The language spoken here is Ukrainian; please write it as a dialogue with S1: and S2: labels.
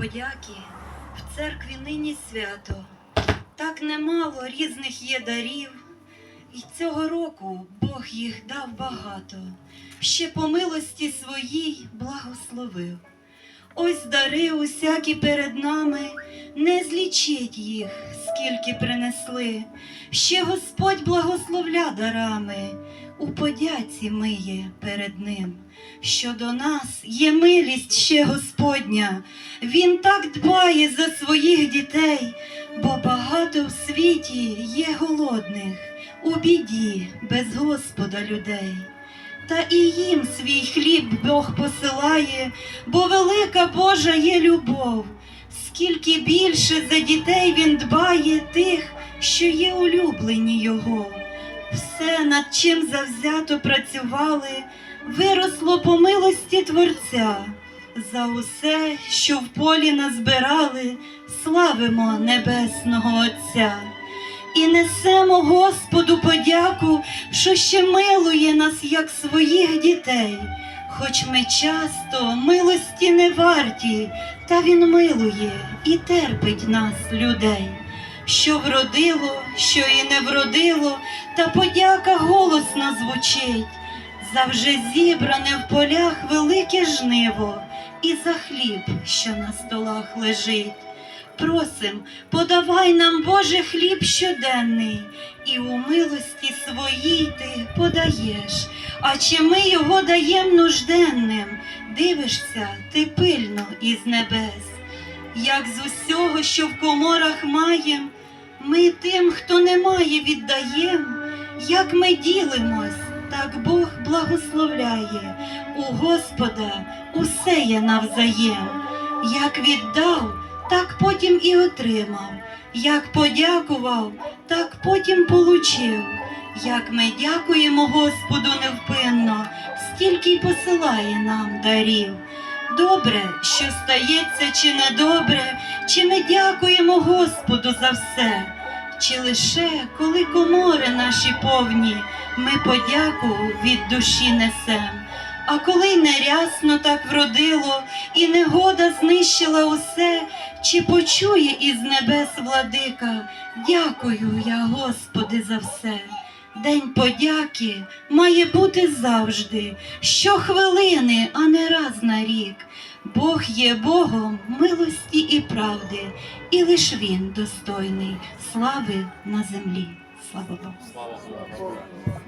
S1: подяки в церкві нині свято. Так немало різних є дарів, і цього року Бог їх дав багато, ще по милості своїй благословив. Ось дари усякі перед нами, не злічить їх, скільки принесли. Ще Господь благословля дарами, у подяці миє перед ним. Що до нас є милість ще Господня, Він так дбає за своїх дітей, бо багато в світі є голодних, у біді без Господа людей. Та і їм свій хліб Бог посилає, бо велика Божа є любов. Скільки більше за дітей він дбає тих, що є улюблені його. Все, над чим завзято працювали, виросло по милості Творця. За усе, що в полі назбирали, славимо Небесного Отця. І несемо Господу подяку, що ще милує нас, як своїх дітей. Хоч ми часто милості не варті, та Він милує і терпить нас, людей. Що вродило, що і не вродило, та подяка голосно звучить. За вже зібране в полях велике жниво, і за хліб, що на столах лежить. Просим, подавай нам, Боже, хліб щоденний, і у милості своїй ти подаєш. А чи ми його даєм нужденним? Дивишся ти пильно із небес, як з усього, що в коморах маєм, ми тим, хто не має, віддаєм, як ми ділимось, так Бог благословляє. У Господа усе є навзаєм, як віддав, так потім і отримав, як подякував, так потім получив. Як ми дякуємо Господу невпинно, стільки й посилає нам дарів. Добре, що стається, чи недобре, чи ми дякуємо Господу за все, чи лише коли комори наші повні, ми подяку від душі несем. А коли нерясно так вродило, і негода знищила усе, чи почує із небес владика, дякую я, Господи, за все. День подяки має бути завжди, щохвилини, а не раз на рік. Бог є Богом милості і правди, і лиш Він достойний слави на землі. Слава Богу.